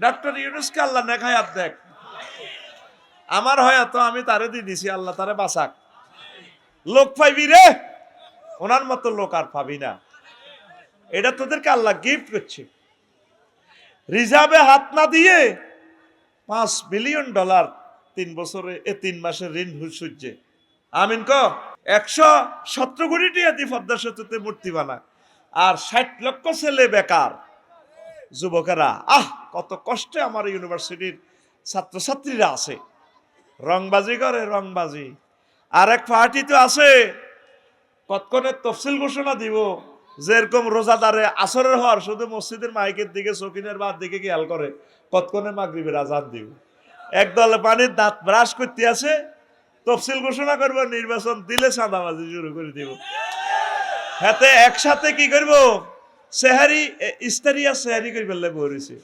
Doctor ইউনুসকে আল্লাহ নেখায়াত দেখ। আমার হয়তো আমি তারে দিয়ে দিছি, আল্লাহ তারে বাঁচাক। লোক পাইবি রে? ওনার মতো লোক আর পাবি না। এটা তোদেরকে আল্লাহ গিফট করছে। রিজার্ভে হাত না দিয়ে পাঁচ বিলিয়ন ডলার তিন বছরে, এ তিন মাসের ঋণ সূর্যে আমিন ক? একশো সতেরো কোটি টিয়া দি পদ্মা সেতুতে মূর্তি বানা আর ষাট লক্ষ ছেলে বেকার। যুবকেরা, আহ! কত কষ্টে আমার ইউনিভার্সিটির ছাত্রছাত্রীরা আছে। রংবাজি করে রংবাজি। আর এক পার্টি তো আছে কতক্ষণে তফসিল ঘোষণা দিব, যেরকম রোজাদারে আসরের হওয়ার শুধু মসজিদের মাইকের দিকে চকিনের বাদ দিকে খেয়াল করে কতক্ষণে মাগরিবের আজান দিব। একদল পানির দাঁত ব্রাশ করতে আছে, তফসিল ঘোষণা করব, নির্বাচন দিলে চাঁদাবাজি শুরু করে দিব। হাতে একসাথে কি করব? সেহারি ইস্তারিয়া সেহারি করে ফেললে বলেছে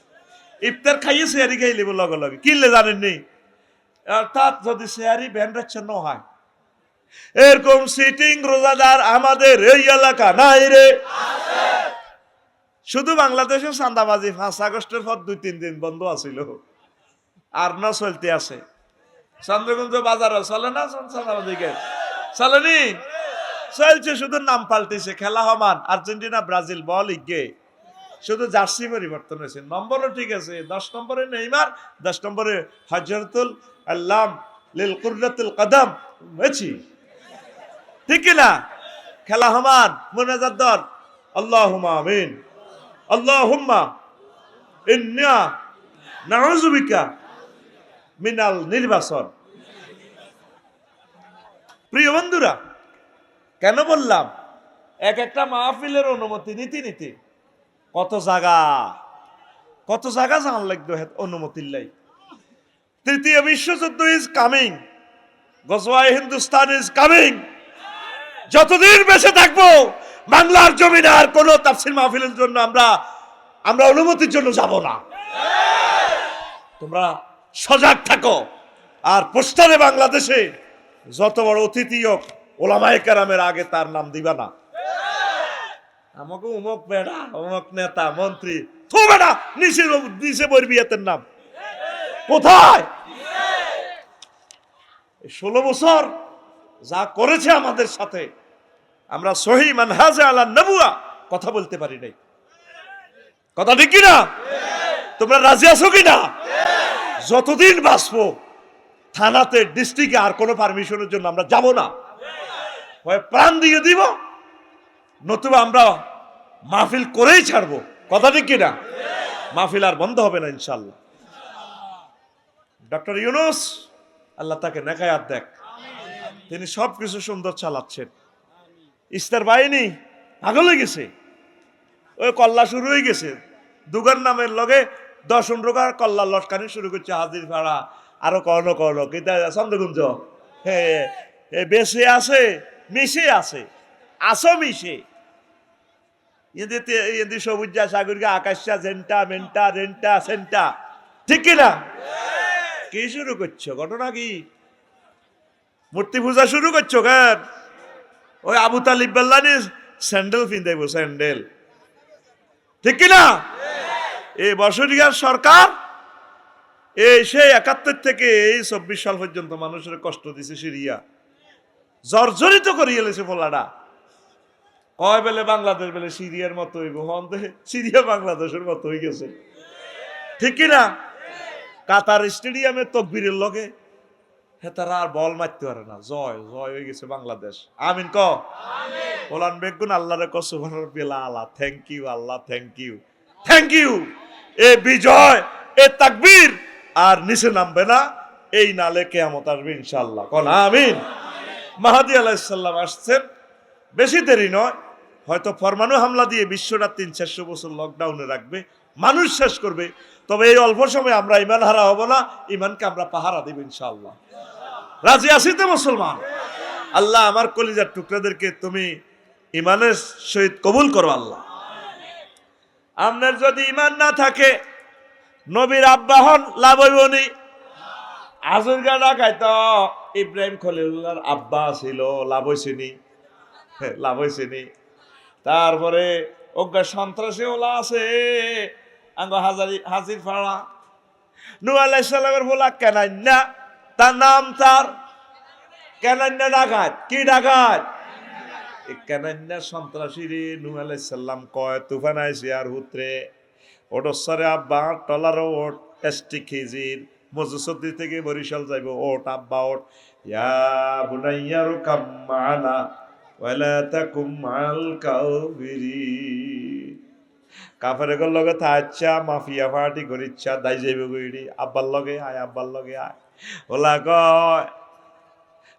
ইফতার খাইয়ে সেহারি খাই লিব লগে লগে। কিনলে জানেন নেই অর্থাৎ যদি সেহারি ব্যান্ড ন হয়। এরকম সিটিং রোজাদার আমাদের এই এলাকা নাই রে। শুধু বাংলাদেশে চান্দাবাজি পাঁচ আগস্টের পর দুই তিন দিন বন্ধ আছিল। আর না চলতে আছে। চন্দ্রগঞ্জ বাজার চলে না চান্দাবাজি কে চলেনি চলছে, শুধু নাম পাল্টেছে, খেলা সমান। আর্জেন্টিনা, ব্রাজিল, বল, ইগে। শুধু জার্সি পরিবর্তন হয়েছে। নম্বরও ঠিক আছে। দশ নম্বরে নেইমার, দশ নম্বরে হজরতুল আল্লাম লিল কুররাতুল কদম। মেছি ঠিক না খেলা সমান মোনাজাত দর আল্লাহুম্মা আমিন। আল্লাহুম্মা মিনাল নির্বাচন। প্রিয় বন্ধুরা, কেন বললাম? এক একটা মাহফিলের অনুমতি নীতি নিতে কত জায়গা কত জায়গা জান লাগবে অনুমতির লাই? তৃতীয় বিশ্বযুদ্ধ ইজ কামিং গজওয়াই হিন্দুস্তান ইজ কামিং যতদিন বেঁচে থাকব, বাংলার জমিনে আর কোন তাফসির মাহফিলের জন্য আমরা আমরা অনুমতির জন্য যাব না। তোমরা সজাগ থাকো। আর পোস্টারে বাংলাদেশে যত বড় অতিথি হোক, ওলামায়ে কেরামের আগে তার নাম দিবা না। আমাকে উমক বেড়া, উমক নেতা, মন্ত্রী। থু বেড়া নিচে নিচে বলবি এতের নাম। কোথায়? ষোলো বছর যা করেছে আমাদের সাথে, আমরা সহি মানহাজে আলা নবুয়া কথা বলতে পারি নাই। কথা ঠিক কিনা? তোমরা রাজি আছো কিনা? যতদিন বাঁচবো, থানাতে ডিস্ট্রিক্টে আর কোনো পারমিশনের জন্য আমরা যাব না। প্রাণ দিয়ে দিব নতুবা আমরা মাহফিল করেই ছাড়বো। কথা ঠিক কিনা? মাহফিল আর বন্ধ হবে না ইনশাল্লাহ ডক্টর ইউনুস, আল্লাহ তাকে নেকায়াত দেখ। তিনি সব কিছু সুন্দর চালাচ্ছেন। ইস্তার বাহিনী আগলে গেছে। ওই কল্লা শুরু হয়ে গেছে। দুগার নামের লগে দশ প্রকার কল্লা লটকানি শুরু করছে, হাজির ভাড়া, আরও কর্ণ কর্ণ। কিন্তু চন্দ্রগুঞ্জ হ্যাঁ বেশে আছে, মিশে আছে। আসো মিশে। এদিকে এদি সবুজা সাগরকে আকাশা জেন্টা মেন্টা রেন্টা সেন্টা। ঠিক কিনা? কি শুরু করছ? ঘটনা কি? মূর্তি পূজা শুরু করছ কেন? ওই আবু তালিব বেল্লানি স্যান্ডেল ফিন্দাইব স্যান্ডেল। ঠিক কিনা? এই বছরিয়ার সরকার এই সেই একাত্তর থেকে এই চব্বিশ সাল পর্যন্ত মানুষের কষ্ট দিছে সিরিয়া। জর্জরিত করে এলেছে ফোলাটা। কয় বেলে বাংলাদেশ বেলে সিরিয়ার মতো হইব হন সিরিয়া বাংলাদেশের মতো হয়ে গেছে। ঠিক কিনা? কাতার স্টেডিয়ামে তকবিরের লগে। হে তারা আর বল মারতে পারে না। জয় জয় হয়ে গেছে বাংলাদেশ। আমিন ক? ওলান বেগুন আল্লাহরে কসু বেলা আল্লাহ থ্যাংক ইউ আল্লাহ থ্যাংক ইউ থ্যাংক ইউ এ বিজয় এ তাকবীর আর নিচে নামবে না। এই নালে কেয়ামত আসবে ইনশাল্লাহ কন? আমিন। মাহাদি আলাইসাল্লাম আসছেন। বেশি দেরি নয়। হয়তো ফরমানু হামলা দিয়ে বিশ্বটা তিন চারশো বছর লকডাউনে রাখবে মানুষ শেষ করবে। তবে এই অল্প সময় আমরা ইমান হারা হব না ইমানকে আমরা পাহারা দেব ইনশাআল্লাহ। রাজি আছি তো মুসলমান? আল্লাহ আমার কলিজার টুকরাদেরকে তুমি ইমানের সহিত কবুল করো আল্লাহ। আপনার যদি ইমান না থাকে নবীর আব্বাহন লাভ হইবনি আজুর গানা খাইতো ইব্রাহিম খলিলুল্লাহর আব্বা ছিল লাভ হয়েছেনি হ্যাঁ, লাভ হয়েছেনি তারপরে, অজ্ঞা সন্ত্রাসী ওলা আছে। আঙ্গ হাজারি, হাজির ফাড়া। নু আলাইসাল্লামের বলা কেনান্না তার নাম তার কেনান্না ডাকাত। কি ডাকাত? কেনান্না সন্ত্রাসী রে নু আলাইসাল্লাম কয়, তুফান আইসি আর হুত্রে। ওটসরে আব্বা, টলার ওট, এসটি খিজির। মজুসদ্দি থেকে বরিশাল যাইব, ওট আব্বা ওট। ইয়া বুনাইয়ার কাম্মানা ওয়ালা তাকুম মাল কাউবিরিন কাফের গর লগে থাচ্ছা মাফিয়া পার্টি করিচ্ছা, দাই যাইবে গইডি। আব্বার লগে আয়, আব্বার লগে আয়। ওলা কয়,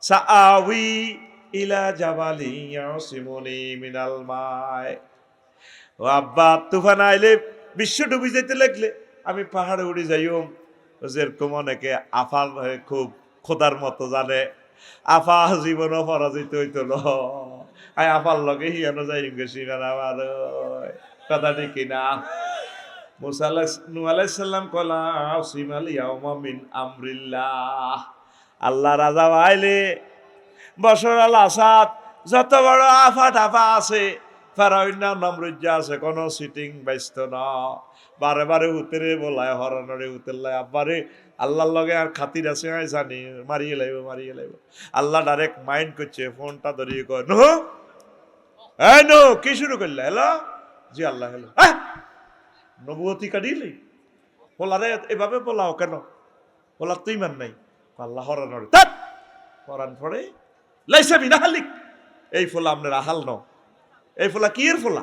সাআউই ইলা জাবালি ইয়াসিমুনি মিনাল মায় ও আব্বা, তুফান আইলে বিশ্ব ডুবি যেতে লাগলে আমি পাহাড়ে উড়ে যাইম যেরকম অনেকে আফার খুব খোদার মতো জানে, আফা জীবনও পরাজিত হইতো ন। আই আফার লগে হিয়ানো যাই গেছি না আমার কথা ঠিক না মুসা নু আলাইসাল্লাম কলা সিমাল ইয়াউমা মিন আমরিল্লাহ। আল্লাহ রাজা আইলে বছর আল আসাদ, যত বড় আফা টাফা আছে ফেরাইনা নমরুজ্জা আছে, কোনো সিটিং ব্যস্ত না। বারে বারে উতেরে বলায়, হরনরে উতেরলায় আব্বারে, আল্লাহর লগে আর খাতির আছে আই জানি, মারিয়ে লাইব মারিয়ে লাইব। আল্লাহ ডাইরেক্ট মাইন্ড করছে, ফোনটা ধরিয়ে কয় নো নো, কি শুরু করলে? হ্যালো জি, আল্লাহ হ্যালো নবুয়তি কাটিলি? বলারে এভাবে বলাও কেন? বলার তুই মান নাই। আল্লাহ হরানরে তাত হরান পড়ে লাইসা বিনা হালিক। এই ফোলা আপনার আহাল ন এই ফোলা কি এর ফোলা?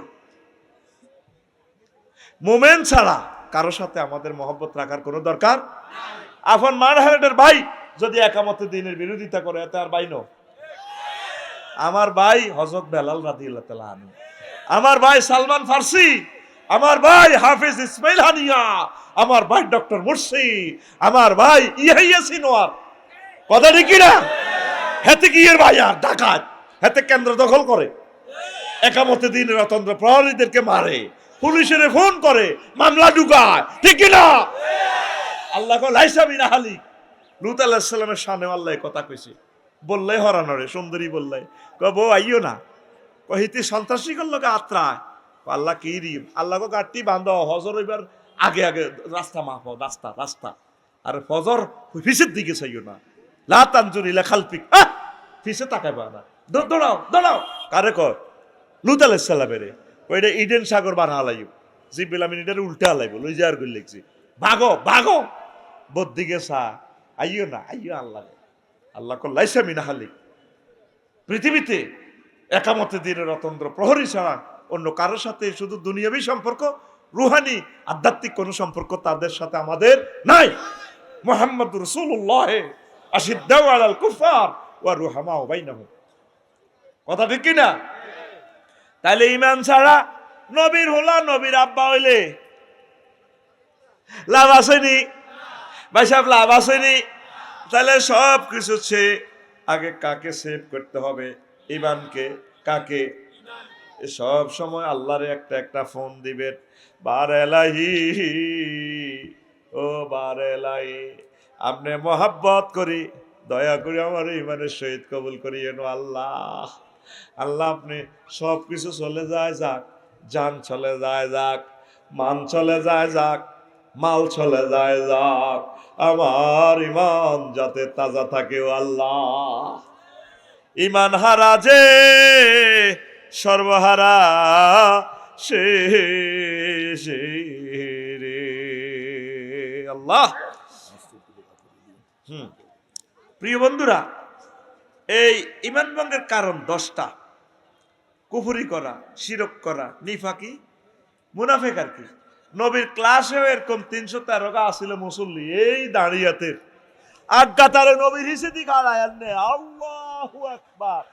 মোমেন ছাড়া কারোর সাথে আমাদের মহব্বত রাখার কোনো দরকার? এখন মানহারেটের ভাই যদি একামতে দিনের বিরোধিতা করে, এতে আর ভাই ন আমার ভাই হজরত বেলাল রাদি আল্লাহ আনু আমার ভাই সালমান ফার্সি, আমার ভাই হাফিজ ইসমাইল হানিয়া, আমার ভাই ডক্টর মুর্সি আমার ভাই ইহাইয়া সিনোয়ার কথা ঠিক না হেতে কি এর ভাই আর? ডাকাত। হেতে কেন্দ্র দখল করে। একামতে দিন অতন্ত্র প্রহরীদেরকে মারে। পুলিশের ফোন করে, মামলা ঢুকায়। ঠিক না আল্লাহ লাইসাবি না হালি লুত আল্লাহ সাল্লামের সামনে আল্লাহ কথা কইছে। বললে হরানরে, সুন্দরী বললে। কব আইও না। কহিতে সন্ত্রাসী করল আত্রা। আল্লাহ কি রিম? আল্লাহ গাড়টি বান্ধ, হজর এবার আগে আগে রাস্তা মাফ রাস্তা রাস্তা। আর ফজর ফিসের দিকে চাইও না। লা তানজুরি লেখালপিক ফিসে তাকাইবা না। দৌড়াও দৌড়াও। কারে কয়? লুত আলাইসাল্লামের ওইটা ইডেন সাগর বানা হালাইব জিবিল আমি এটার উল্টা হালাইব লই যাওয়ার করে লিখছি ভাগো ভাগো। বদিকে সা আইও না আইও আল্লাহ আল্লাহ কল্লাইসা মিনা হালিক। পৃথিবীতে একামতে দিনের অতন্ত্র প্রহরী ছাড়া অন্য কারোর সাথে শুধু দুনিয়াবী সম্পর্ক, রুহানি, আধ্যাত্মিক কোনো সম্পর্ক তাদের সাথে আমাদের নাই। মোহাম্মদ রসুল্লাহ রুহামা বাইনাহুম। কথা ঠিক কি না তাহলে ইমান ছাড়া নবীর হলা, নবীর আব্বা ভাই লাভ আসেনি তাহলে সব কিছু সে আগে কাকে সেভ করতে হবে, ইমানকে, কাকে? সব সময় আল্লাহরে একটা একটা ফোন দিবেন বার এলাহি, ও বার এলাহি, আপনি মহাব্বত করি, দয়া করে আমার ইমানের সহিত কবুল করিয়েন আল্লাহ। আল্লাহ আপনি সব কিছু চলে যায় যাক যান চলে যায় যাক, মান চলে যায় যাক মাল চলে যায় যাক, আমার ইমান যাতে তাজা থাকে আল্লাহ। ইমান হারা যে, সর্বহারা সে রে। আল্লাহ। হুম। প্রিয় বন্ধুরা, এই ইমান ভঙ্গের কারণ দশটা। কুফুরি করা, শিরক করা, নিফাকি, মুনাফেক আর কি। নবীর ক্লাসেও এরকম তিনশো তেরোটা আসিল মুসল্লি, এই দাঁড়িয়াতে। আজ্ঞা তারে নবীর হিসে দিকে আড়ায় নে, আল্লাহু আকবার।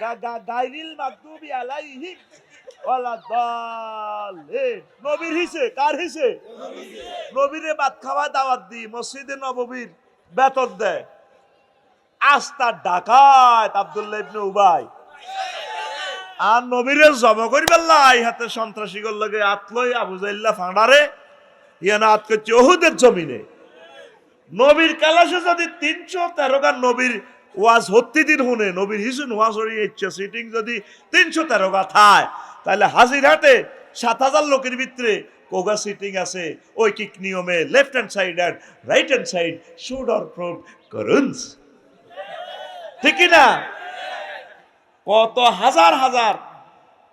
গা গা গাইরিল মাকদুবি আলাইহি ওয়ালা দালিন নবীর হিসে কার হিসে নবীরে ভাত খাওয়া দাওয়াত দি মসজিদে নববীর বেতন দেয়। আস্তা ডাকাত আব্দুল্লাহ ইবনে উবাই। আর নবীরে জব করিবার লাই হাতে সন্ত্রাসী লগে আতলই আবু জাইল্লা ফাঁড়ারে ইয়ানা আত করছে ওহুদের জমিনে। নবীর কালাসে যদি তিনশো তেরোগার নবীর ওয়াজ হত্তি দিন শুনে নবীর হিসুন ওয়াজ হরি ইচ্ছা, সিটিং যদি তিনশো তেরোগা থায় তাহলে হাজিরহাটে সাত হাজার লোকের ভিতরে কোগা সিটিং আছে ঐকিক নিয়মে left hand side R right hand side should or prove করুন। ঠিক না? কত হাজার হাজার,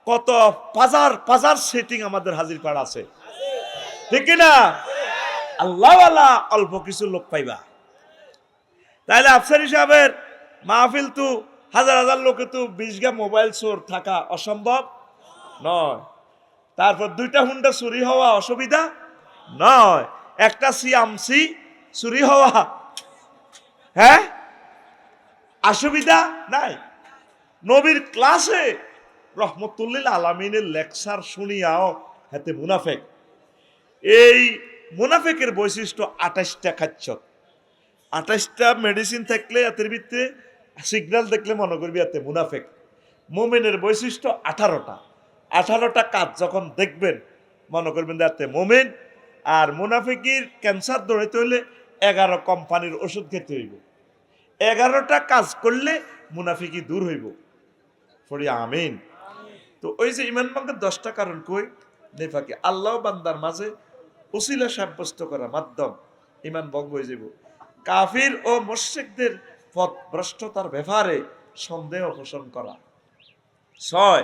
কত পাজার পাজার সেটিং আমাদের হাজির পাড়া আছে। ঠিক না? আল্লাহওয়ালা অল্প কিছু লোক পাইবা। তাহলে আফসারি সাহেবের মাহফিল তো হাজার হাজার লোকে তো বিশ গা মোবাইল চোর থাকা অসম্ভব নয়। তারপর দুইটা হুন্ডা চুরি হওয়া অসুবিধা নয়। একটা সিয়ামসি চুরি হওয়া হ্যাঁ? অসুবিধা নাই? নবীর ক্লাসে রহমতুল্লিল আলামিনের লেকচার শুনিয়াও হাতে মুনাফেক। এই মুনাফেকের বৈশিষ্ট্য আঠাশটা খাচ্ছ আঠাশটা মেডিসিন থাকলে এতের ভিতরে সিগন্যাল দেখলে মনে করবি এতে মুনাফেক। মোমেনের বৈশিষ্ট্য আঠারোটা। আঠারোটা কাজ যখন দেখবেন, মনে করবেন এতে মোমেন আর মুনাফিকির ক্যান্সার দৌড়াইতে হলে এগারো কোম্পানির ওষুধ খেতে হইব। এগারোটা কাজ করলে মুনাফিকি দূর হইব। পড়ি, আমিন। তো ওই যে ইমান বাঙ্গের দশটা কারণ কই, নেফাকে, আল্লাহ বান্দার মাঝে উসিলা সাব্যস্ত করা মাধ্যম, ইমান ভঙ্গ হয়ে যাব। কাফির ও মোশেকদের পথ ভ্রষ্টতার ব্যাপারে সন্দেহ পোষণ করা। ছয়,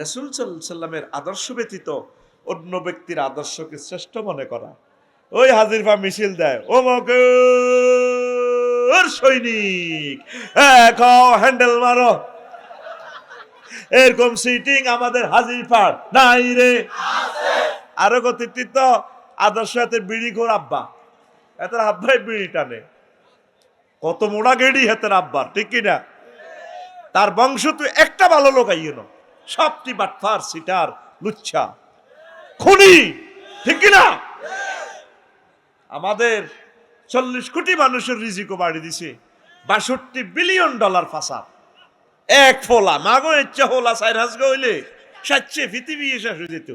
রসুল সাল্লামের আদর্শ ব্যতীত অন্য ব্যক্তির আদর্শকে শ্রেষ্ঠ মনে করা। ওই হাজির পা মিছিল দেয়, ও মগর সৈনিক হ্যান্ডেল মারো। এরকম সিটিং আমাদের হাজির পাড়। নাই রে। আরও কতিত্ব আদর্শ হাতের বিড়ি ঘোর আব্বা। এতের আব্বাই বিড়ি টানে। কত মোড়া গেড়ি হাতের আব্বার, ঠিক কিনা তার বংশ তো একটা ভালো লোক আইয়ে না সবটি বাটফার, সিটার, লুচ্ছা। খুনি, ঠিক কিনা আমাদের চল্লিশ কোটি মানুষের রিজিকও বাড়ি দিছে। বাষট্টি বিলিয়ন ডলার ফাঁসা এক ফোলা, মাগো ইচ্ছা হোলা সাইর হাসগা হইলে সাচ্ছে পৃথিবী শেষ হয়ে যেত।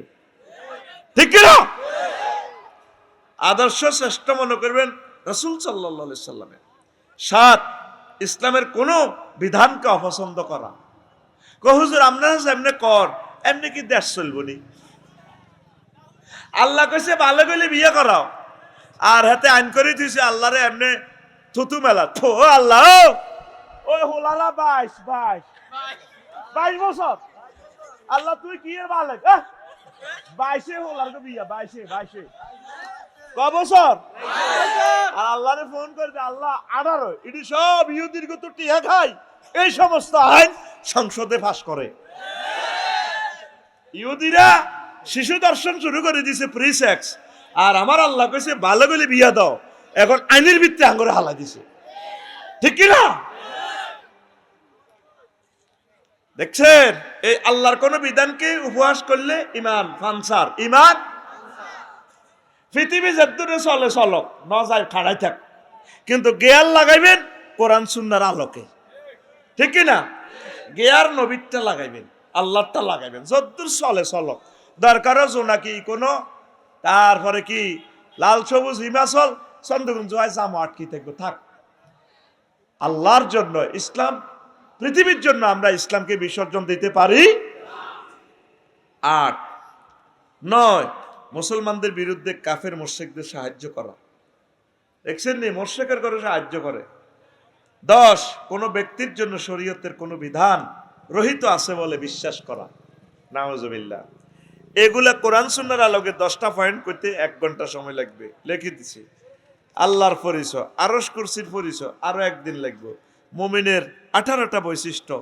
ঠিক কিনা আদর্শ শ্রেষ্ঠ মনে করবেন রসুল সাল্লা সাল্লামের। সাত, ইসলামের কোনো বিধানকে অপছন্দ করা। কহুজুর আমরা এমনি কর, এমনি কি দেশ চলব নি? আল্লাহ কইছে, ভালো গেলে বিয়ে করাও। আর হাতে আইন করে দিয়েছে আল্লাহরে এমনি থুতু মেলা। থো আল্লাহ! ওই হোলালা বাইশ বাইশ। বাইশ বছর? আল্লাহ তুই কি এর বালেক! বাইশে হোলার তো বিয়া বাইশে বাইশে। ক বছর? আর আল্লাহরে ফোন করে দে, আল্লাহ আঠারো। এটি সব ইহুদির তো টিহা খাই এই সমস্ত আইন সংসদে পাস করে। ইহুদিরা শিশু দর্শন শুরু করে দিছে প্রি সেক্স আর আমার আল্লাহ কইছে ভালো বলে বিয়া দাও। এখন আইনের ভিত্তি আঙ্গরে হালা দিছে। ঠিক কি না দেখছেন? এই আল্লাহর কোন বিধানকে উপহাস করলে ইমান ফানসার। ইমান? পৃথিবী যেদূরে চলে চলক ন যায় খাড়াই থাক। কিন্তু গেয়ার লাগাইবেন কোরআন সুন্নার আলোকে। ঠিক কি না? গেয়ার নবীরটা লাগাইবেন আল্লাহরটা লাগাইবেন। যদ্দূর চলে চলক দরকারও জোনাকি কোনো? তারপরে কি? লাল সবুজ হিমাচল চন্দ্রগুঞ্জ হয় জামো আটকি থাকবে। থাক। আল্লাহর জন্য ইসলাম পৃথিবীর জন্য আমরা ইসলামকে বিসর্জন দিতে পারি? আট। নয়, মুসলমানদের বিরুদ্ধে কাফের মোর্শেকদের সাহায্য করা। দেখছেন মোর্শেকের করে সাহায্য করে। দশ, কোনো ব্যক্তির জন্য শরীয়তের কোনো বিধান রহিত আছে বলে বিশ্বাস করা। নাওজবিল্লা এগুলা কোরআন সুন্নার আলোকে দশটা পয়েন্ট করতে এক ঘণ্টা সময় লাগবে। লিখে দিছি। আল্লাহর পরিচয় আরস কুরসির পরিচয়, আরও একদিন লাগবে। মুমিনের আঠারোটা বৈশিষ্ট্য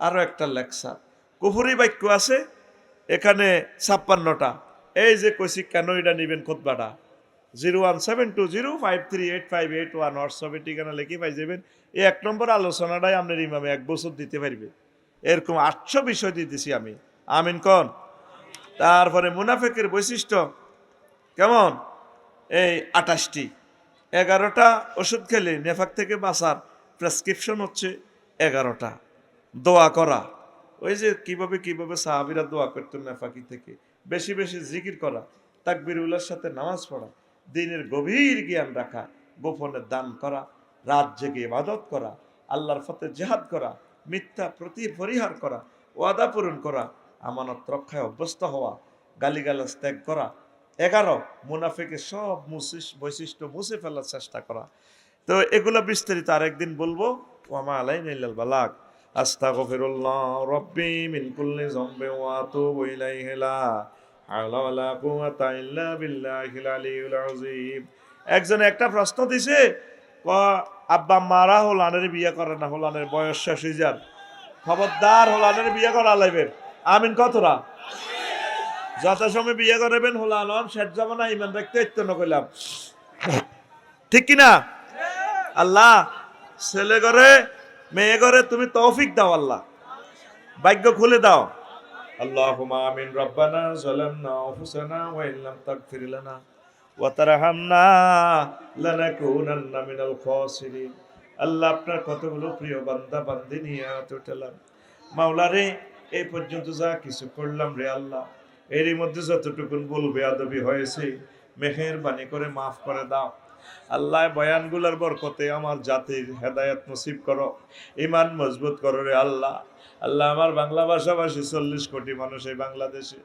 আরও একটা লেকচার। কুফুরি বাক্য আছে, এখানে ছাপ্পান্নটা। এই যে কইছি, কেন এটা নিবেন খোদবাটা zero one seven two zero five three eight five eight one হোয়াটসঅ্যাপে ঠিকানা লিখে পাই যাবেন। এই এক নম্বর আলোচনাটাই আপনার ইমামে এক বছর দিতে পারবে। এরকম আটশো বিষয় দিতেছি আমি। আমিন কন? তারপরে মুনাফেকের বৈশিষ্ট্য, কেমন? এই আটাশটি এগারোটা ওষুধ খেলে নেফাক থেকে বাঁচার প্রেসক্রিপশন হচ্ছে। এগারোটা। দোয়া করা। ওই যে কীভাবে কীভাবে সাহাবিরা দোয়া করতেন নেফাকি থেকে। বেশি বেশি জিকির করা তাকবিরুল্লার সাথে নামাজ পড়া, দিনের গভীর জ্ঞান রাখা, গোপনে দান করা, রাত জেগে ইবাদত করা, আল্লাহর ফতে জেহাদ করা, মিথ্যা প্রতি পরিহার করা, ওয়াদা পূরণ করা, আমানত রক্ষায় অভ্যস্ত হওয়া, গালিগালাজ ত্যাগ করা, এগারো মুনাফিকের সব বৈশিষ্ট্য মুছে ফেলার চেষ্টা করা। তো এগুলো বিস্তারিত আরেকদিন বলব। ওয়ামা একজন একটা প্রশ্ন দিছে আব্বা মারা হোলানের বিয়ে করে না, হোলানের বয়স শেষ হয়ে যান খবরদার হোলানের বিয়ে করা লাগবে। আমিন কতরা? যথাসময় বিয়ে করবেন হোলানন শেষ যাব না ইমান রাখতে ইত্যন্ন করলাম ঠিক কিনা? আল্লাহ ছেলে করে মেয়ে ঘরে তুমি তৌফিক দাও আল্লাহ। ভাগ্য খুলে দাও। আমিন, রব্বানা যালামনা আনফুসানা ওয়া ইল্লাম তাগফির লানা ওয়া তারহামনা লানাকুনান্না মিনাল খাসিরিন। আল্লাহ আপনার কতগুলো প্রিয় বান্দা, বান্দি নিয়ে হাত উঠালাম। মাওলা রে এই পর্যন্ত যা কিছু করলাম রে আল্লাহ, এরই মধ্যে যতটুকুন বলবে আদবি হয়েছে মেহের বাণী করে মাফ করে দাও। আল্লাহ বয়ানগুলোর বরকতে আমার জাতির হেদায়ত নসিব করো ইমান মজবুত করো রে আল্লাহ। আল্লাহ আমার বাংলা ভাষাভাষী চল্লিশ কোটি মানুষ এই বাংলাদেশে।